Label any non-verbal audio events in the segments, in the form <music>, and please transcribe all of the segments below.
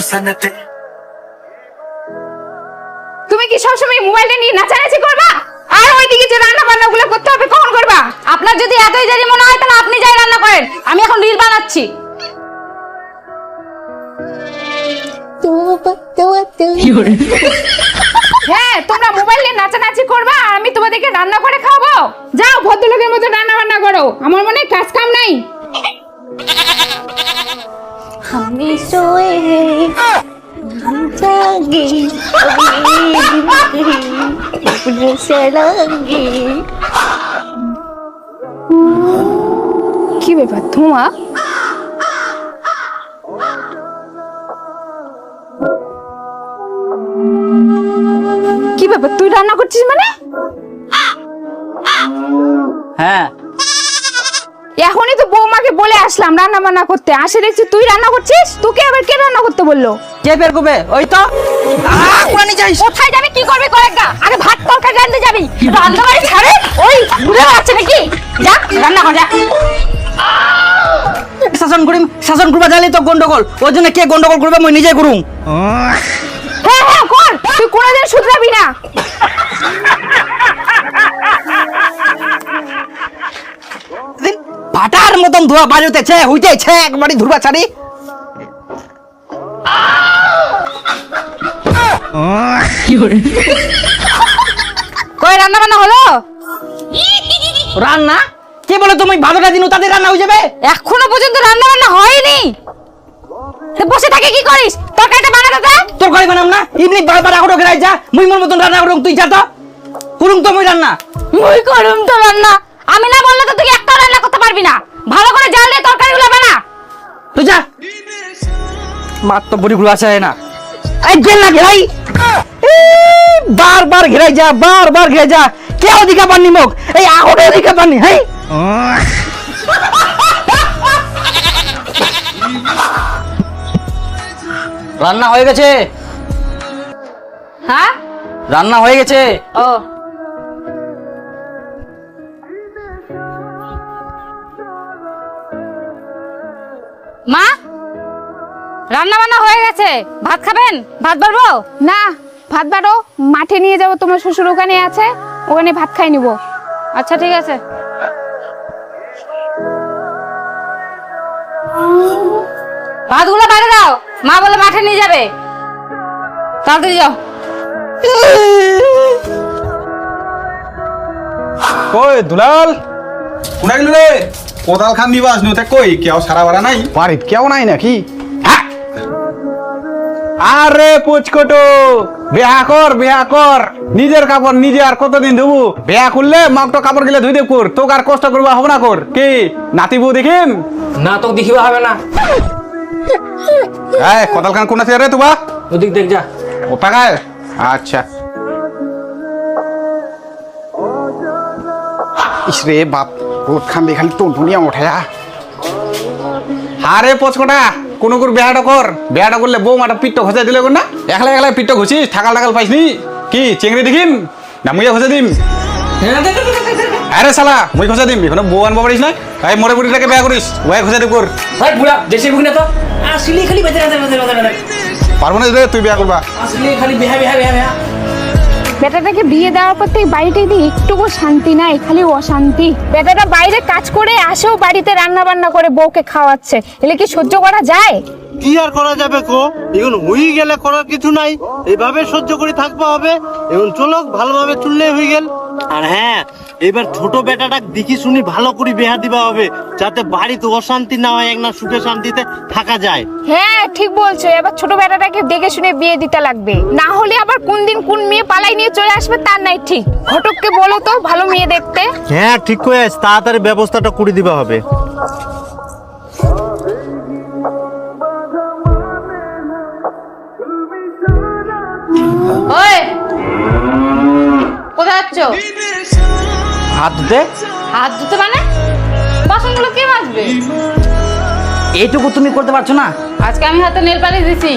হোসেনেতে তুমি কি নিয়ে নাচানাচি করবা? আর ওইদিকে যে রান্না বান্না গুলো করতে হবে, কখন করবা? আপনার যদি এতই মনে হয়, তাহলে আপনি যাই রান্না করেন। আমি এখন রিল বানাচ্ছি। হ্যাঁ তোমরা মোবাইল নিয়ে নাচানাচি করবা, আর আমি তোমাদেরকে রান্না করে খাব যাও, ভদ্রলোকের মতো রান্না বান্না করো। আমার মনে কাজ কাম নাই। কি ব্যাপার তোমা কি ব্যাপার তুই রান্না করছিস মানে? আসলাম রান্না বান্না করতে। আসে দেখছি তুই রান্না করছিস? তোকে আবার কে রান্না করতে বলল? কে বের করবে? ওই তো। কোরআনি যাইস। কোথায় যাবি? কি করবি করে গা? আগে ভাত তরকারি রাঁধতে যাবি। রান্না বাড়ি ছাড়ে? ওই ঘুরে বেড়াচ্ছে নাকি? যা রান্না কর যা। শাসন করিম শাসন করবা জানি তো গন্ডগোল। ওর জন্য কে গন্ডগোল করবে মই নিজে করুম। হ্যাঁ হ্যাঁ কর। তুই কোনোদিন শুধরাবি না। ফাটার মতন ধোয়া বাজুতেছে হইতেছে একবারই ধুরবা ছাড়ি। কই রান্না বান্না হলো? রান্না? কে বলে তুমি ভালোটা দিন তাদের রান্না হয়ে যাবে? এখনও পর্যন্ত রান্না বান্না হয়নি বসে থাকে কি করিস? তরকারিটা বানাতে দে তোর ঘরে বানাম না? এমনি বারবার আগড়ো গেলাই যা। মুই মোর মতন রান্না করুম তুই যা তো। করুম তো মুই রান্না। মুই করুম তো রান্না। আমি না বললে তো তুই একটা রান্না করতে পারবি না। ভালো করে জাল দিয়ে তরকারিগুলো বানা তুই যা। মার তো বড়ি গুলো আছে না। এই গেল না ঘেরাই বারবার ঘেরাই যা বারবার ঘেরাই যা। কে ওদিকে পাননি মুখ এই আগড়ে ওদিকে পাননি হেই। রান্না হয়ে গেছে। হ্যাঁ? রান্না হয়ে গেছে। ও। রান্না বান্না হয়ে গেছে। ভাত খাবেন? ভাত বাড়বো? না ভাত বাড়ো। মাঠে নিয়ে যাব তোমার শ্বশুর ওখানে আছে। ওখানে ভাত খাই নিবো। আচ্ছা ঠিক আছে। ভাতগুলো বাইরে দাও। মা বলে মাঠে নিয়ে যাবে। তাড়াতাড়ি যাও। কই দুলাল? কোনা গেল রে? কোদাল খান নিবা আসনু তে কই? কেউ সারা বাড়া নাই? বাড়িত কেউ নাই নাকি। আরে পুচকটো বিয়া কর বিয়া কর। নিজের কাপড় নিজে আর কতদিন ধুবু? বিয়া করলে মাক তো কাপড় গেলে ধুই দেব কর। তোকে আর কষ্ট করবা হবে না কর। কি নাতিবু দেখিম? না তো দেখিবা হবে না। এই কোদাল খান কোন আছে রে তুবা? ওদিক দেখ যা। ও টাকায় আচ্ছা ইসরে বাপ রোদ খান দিয়ে খালি টুনটুনিয়া ওঠায়া আরে পচকটা কোন করে বেহাটা কর। বেহাটা করলে বউ মাটা পিঠটা ঘষা দিলে না? একলা একলা পিঠটা ঘুষিস থাকাল টাকাল পাইসনি কি চিংড়ি দেখিম? না মুইয়া ঘষা দিম? আরে শালা মুই ঘষা দিম এখন বউ আনব পারিস না? এই মরে বুড়িটাকে বেয়া করিস ওয়াই ঘষা দিব কর। ভাই বুড়া দেশে বুক না তো। আসলি খালি আছে বেঁচে বেঁচে পারব না তুই বেয়া করবা। আসলি খালি বেহা বেহা বেহা বিহা বেটাটাকে বিয়ে দেওয়ার পর থেকে বাড়িতে একটুকু শান্তি নাই, খালি অশান্তি। বেটাটা বাইরে কাজ করে আসেও বাড়িতে রান্না বান্না করে বউকে খাওয়াচ্ছে। এলে কি সহ্য করা যায়? কি আর করা যাবে কো? এখন হয়ে গেলে করার কিছু নাই। এইভাবে সহ্য করে থাকতে হবে। এখন চলো ভালোভাবে চললে হয়ে গেল। আর হ্যাঁ এবার ছোট বেটাটা দেখি শুনি ভালো করে বেহা দিবা হবে যাতে বাড়িতে অশান্তি না হয় এক না সুখে শান্তিতে থাকা যায়। হ্যাঁ ঠিক বলছো। এবার ছোট বেটাটাকে দেখে শুনে বিয়ে দিতে লাগবে। না হলে আবার কোন দিন কোন মেয়ে পালাই নিয়ে চলে আসবে তার নাই ঠিক। ঘটককে বলো তো ভালো মেয়ে দেখতে। হ্যাঁ ঠিক আছে তাড়াতাড়ি ব্যবস্থাটা করে দিবা হবে। যাচ্ছ হাত ধুতে? হাত ধুতে মানে? বাসনগুলো কে মাজবে? এইটুকু তুমি করতে পারছ না? আজকে আমি হাতে নেল পালিশ দিছি।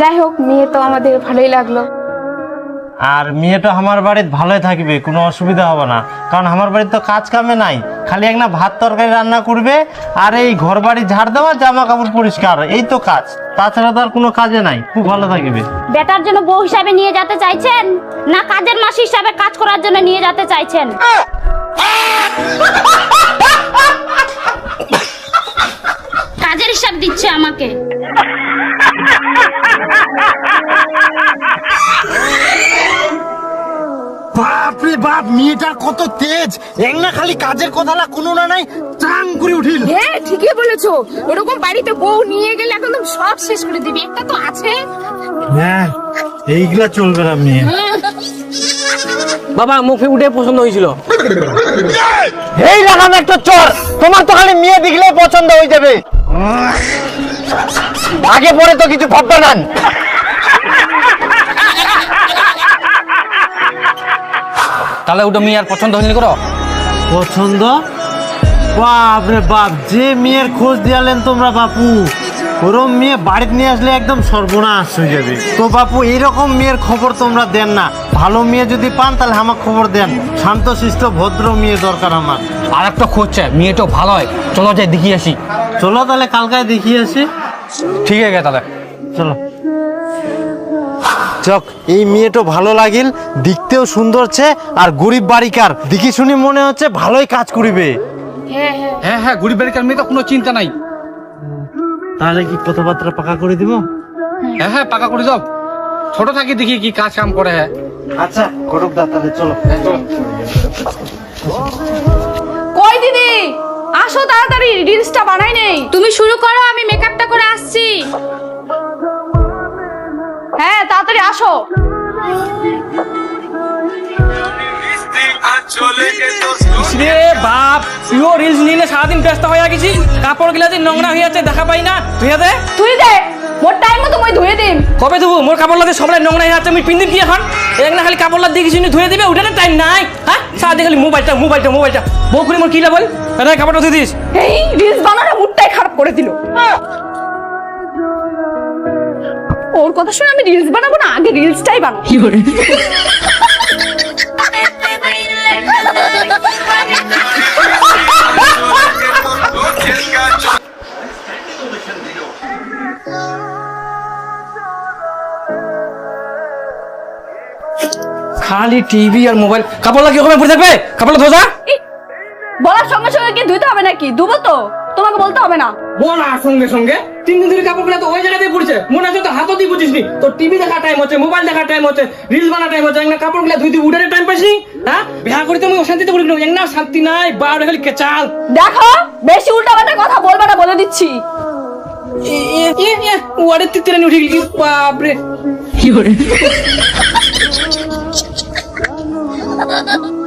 যাই হোক মেয়ে তো আমাদের ভালোই লাগল। আর মেয়েটা আমার বাড়িতে ভালোই থাকবে কোনো অসুবিধা হবে না। কারণ আমার বাড়িতে তো কাজ কামে নাই খালি একটা ভাত তরকারি রান্না করবে আর এই ঘর বাড়ি ঝাড় দেওয়া জামা কাপড় পরিষ্কার এই তো কাজ। তাছাড়া তো আর কোনো কাজে নাই খুব ভালো থাকবে। বেটার জন্য বউ হিসাবে নিয়ে যেতে চাইছেন? না কাজের মাস হিসাবে কাজ করার জন্য নিয়ে যেতে চাইছেন? কাজের হিসাব দিচ্ছে আমাকে। বাপরে বাপ মেয়েটার কত তেজ। একনা খালি কাজের কথা না কোনো না নাই চাং করে উঠিল। হ্যাঁ ঠিকই বলেছ। ওরকম বাড়িতে বউ নিয়ে গেলে এখন সব শেষ করে দিবি। একটা তো আছে। হ্যাঁ এইগুলা চলবে না মেয়ে। বাবা মুখে উঠে পছন্দ হয়েছিল। এই লাগাম একটা চর তোমার তো খালি মেয়ে দেখলে পছন্দ হয়ে যাবে। আগে পরে তো কিছু ভাববে না। তাহলে ওটা মেয়ে আর পছন্দ হয়নি করো। পছন্দ? বাপ রে বাপ যে মেয়ের খোঁজ দিয়ালেন তোমরা বাপু ওরম মেয়ে বাড়িতে নিয়ে আসলে একদম সর্বনাশ হয়ে যাবে। তো বাপু এইরকম মেয়ের খবর তোমরা দেন না। ভালো মেয়ে যদি পান তাহলে আমার খবর দেন। শান্ত শান্তশিষ্ট ভদ্র মেয়ে দরকার আমার। আর একটা খুঁজছে মেয়েটাও ভালো হয়। চলো যাই দেখিয়ে আসি। চলো তাহলে কালকায় দেখিয়ে আসি। ঠিক আছে তাহলে। চলো। চক এই মেয়েটা ভালো লাগিল দেখতেও সুন্দর ছে আর গরিব বাড়িকার দেখি শুনি মনে হচ্ছে ভালোই কাজ করিবে। হ্যাঁ হ্যাঁ। গরিব বাড়িকার মেয়ে তো কোনো চিন্তা নাই। তাহলে কি কথাবার্তা পাকা করে দিব? হ্যাঁ হ্যাঁ পাকা করে যাও ছোট থাকি দেখি কি কাজ কাম করে হ্যাঁ। আচ্ছা করুক দা তাহলে চলো। দিদি আসো তাড়াতাড়ি রিলসটা বানাই নেই। তুমি শুরু করো আমি মেকআপটা করে আসছি। হ্যাঁ তাড়াতাড়ি আসো। রে বাপ তুইও রিলস নিয়ে সারাদিন ব্যস্ত হয়ে গেছি কাপড় গিলা যে নোংরা হয়ে যাচ্ছে দেখা পাই না। তুই দে। তুই দে। মোর টাইম মতো মই ধুয়ে দিম। কবে দেবো মোর কাপড় লাগে সবাই নোংরা হয়ে আছে আমি পিন্দিম কি এখন? এক না খালি কাপড় লাগে দেখি শুনি ধুয়ে দিবে? ওটাতে টাইম নাই। হ্যাঁ? সারাদিন খালি মোবাইলটা মোবাইলটা মোবাইলটা। বউ করে মোর কি লাভ এটা কাপড়টা ধুয়ে দিস। এই রিলস বানানো মুডটাই খারাপ করে দিল। ওর কথা শুনে আমি রিলস বানাবো না? আগে রিলসটাই বানাবো। <laughs> খালি টিভি আর মোবাইল। কাপড় লাগে ওখানে পড়ে থাকবে? কাপড়টা ধোজা? বলার সঙ্গে সঙ্গে কি ধুইতে হবে নাকি? ধুবো তো। তোমাকে বলতে হবে না। বল আর সঙ্গে সঙ্গে? তিন দিন ধরে কাপড় তো ওই জায়গাতেই পড়ছে। মনে হচ্ছে তো হাতও দিয়ে বুঝিস নি তো টিভি দেখা টাইম হচ্ছে মোবাইল দেখা টাইম হচ্ছে রিলস বানা টাইম হচ্ছে একটা কাপড়গুলা ধুই তুই উঠারে টাইম পাইছি হ্যাঁ? বিয়া করিতে আমি অশান্তিতে করি না শান্তি নাই বার খালি কেচাল। দেখো বেশি উল্টা উল্টাপাল্টা কথা বলবে না বলে দিচ্ছি। ওয়ারে তিতিরে উঠে গেলি। বাপরে। কাপড় 哈哈哈哈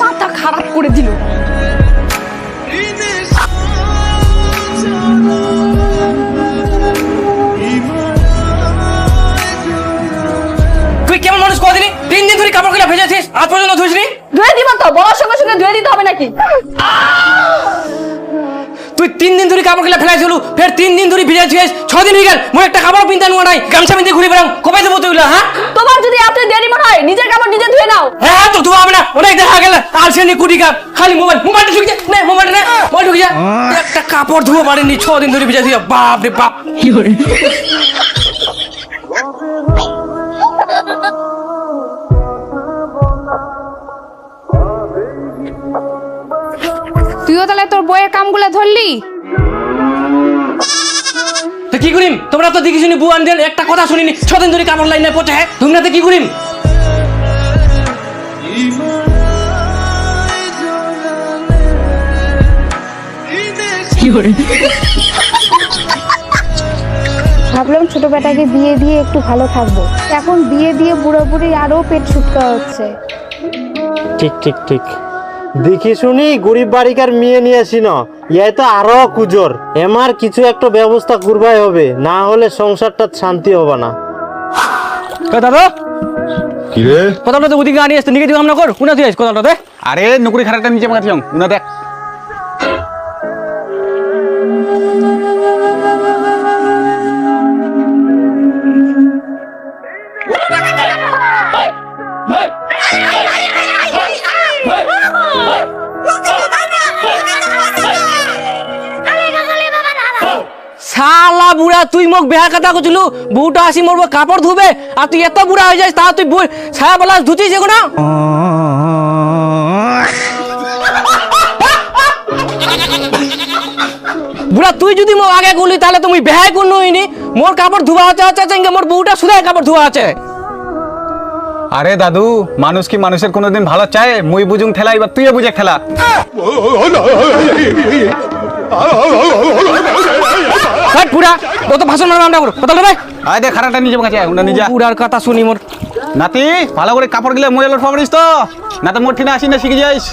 মাথা খারাপ করে দিল। তুই কেমন মানুষ কদিনই? তিন দিন ধরে কাপড়গুলা ভেজেছিস আজ পর্যন্ত ধুইসনি? ধুয়ে দিব তো বলার সঙ্গে সঙ্গে ধুয়ে দিতে হবে নাকি? তিন দিন ধরে কাপড়গুলা ফেলাইছিল ফের তিন দিন ধরে ভিজে ভিজেছিস ছ দিন হয়ে গেল মোর একটা কাপড় পিন্তা নোয়া নাই। গামছা পিন্তে ঘুরে বেড়াম কবে দেবো তুই হ্যাঁ? তোমার যদি আপনি দেরি মনে হয় নিজের কাপড় নিজে ধুয়ে নাও। হ্যাঁ তো ধোয়া হবে না অনেক দেখা গেল আর সে কুটি কাপ খালি মোবাইল মোবাইলটা ঢুকে যা নে মোবাইলটা নে মোবাইল ঢুকে যা একটা কাপড় ধুয়ে পারেনি ছ দিন ধরে ভিজে ভিজেছি বাপ রে বাপ। কি করে <laughs> তুইও তাহলে তোর বইয়ের কামগুলো ধরলি? তো কি করিম? তোমরা তো দেখি শুনি বুয়ান দেন একটা কথা শুনিনি ছদিন ধরে কাপড় লাইনে পচে হ্যাঁ? তোমরা তো কি করিম? ভাবলাম ছোট বেটাকে বিয়ে দিয়ে একটু ভালো থাকব। এখন বিয়ে দিয়ে বুড়ো বুড়ি আরও পেট ছুটকা হচ্ছে। ঠিক ঠিক ঠিক। দেখি শুনি গরিব বাড়িকার মেয়ে নিয়ে আসি না। ইয়াই তো আরও কুজোর। এমার কিছু একটা ব্যবস্থা করবাই হবে না হলে সংসারটা শান্তি হবে না। দাদা! কি রে? কথাটা তো ওদিকে আনিয়ে আসতে নিকে দিও আমরা কর কোনা তুই আস কথাটা দে। আরে নুকুরি খারাপটা নিচে মাথা উনা দেখ। শালা বুড়া তুই মোক বেহা কথা করছিলু বউটা আসি মরবো কাপড় ধুবে আর তুই এত বুড়া হয়ে যাস তা তুই বই ছায়া বলা ধুতিস এগুলো বুড়া তুই যদি মোক আগে গুলি তাহলে তুমি বেহাই কোন নইনি মোর কাপড় ধোয়া হচ্ছে হচ্ছে হচ্ছে মোর বউটা সুদাই কাপড় ধোয়া আছে আরে দাদু মানুষ কি মানুষের কোনোদিন ভালো চায়? মুই বুঝুং ঠেলা এবার তুইও বুঝে খেলা হাট বুড়া কত ভাষণ মারবে আমরা করো। কথা রে আয় দে খারাপটা নিচে মাখাচ্ছি উনা নিজে। পুরার কথা শুনি মোর। নাতি ভালো করে কাপড় গিলে মুয়ে লোট পাবলিস তো। না তো মোর ঠিনা আসি না শিখে যাইস।